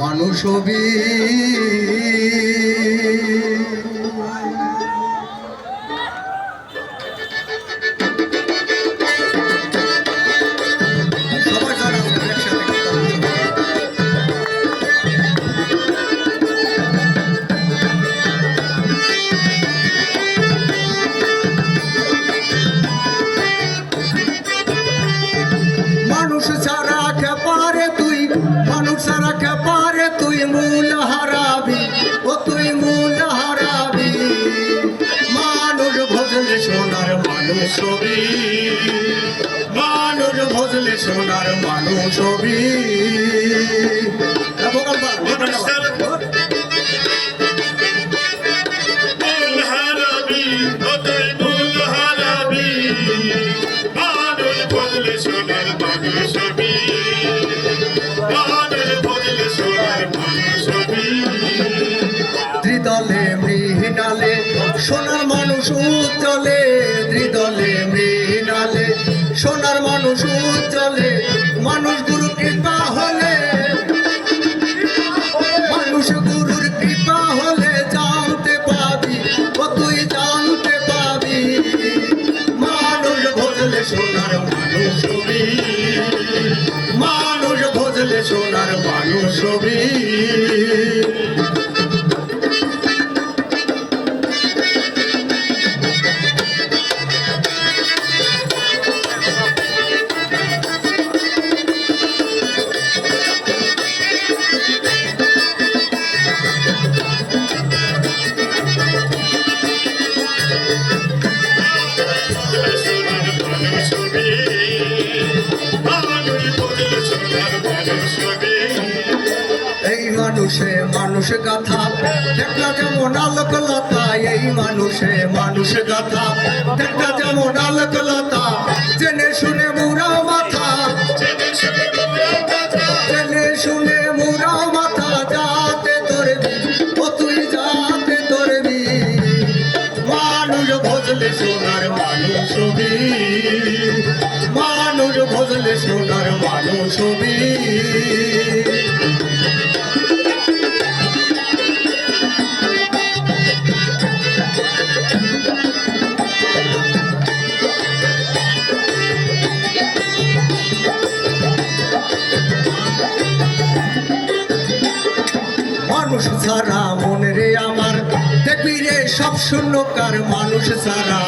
মানুষ মানুষ হবি মানুষ ভজলে সোনার মানুষ হবি সোনার মানুষ উজ্জ্বলে ত্রিদলে মৃহিনালে সোনার মানুষ উজ্জ্বলে, মানুষ গুরু কৃপা হলে। মানুষ গুরুর কৃপা হলে জানতে পাবি, ও তুই জানতে পাবি। মানুষ ভজলে সোনার মানুষ মানুষ ভজলে সোনার মানুষ এই মানুষে মানুষ গাথা। দেখা যেমন আলোকলতা, এই মানুষে মানুষ গাথা। দেখা যেমন আলোকলতা, জেনে শুনে ভজলে মানুষ মানুষ ছাড়া মন রে আমার। দেখবি রে সব শূন্যকার মানুষ ছাড়া।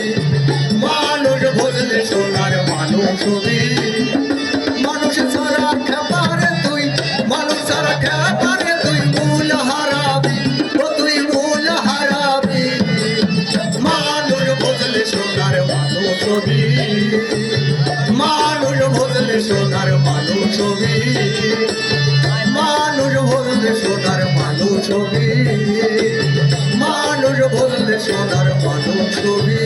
হবি মানুষ ভজলে সোনার মানুষ ছবি। মানুষ ভজলে সোনার মানুষ হবি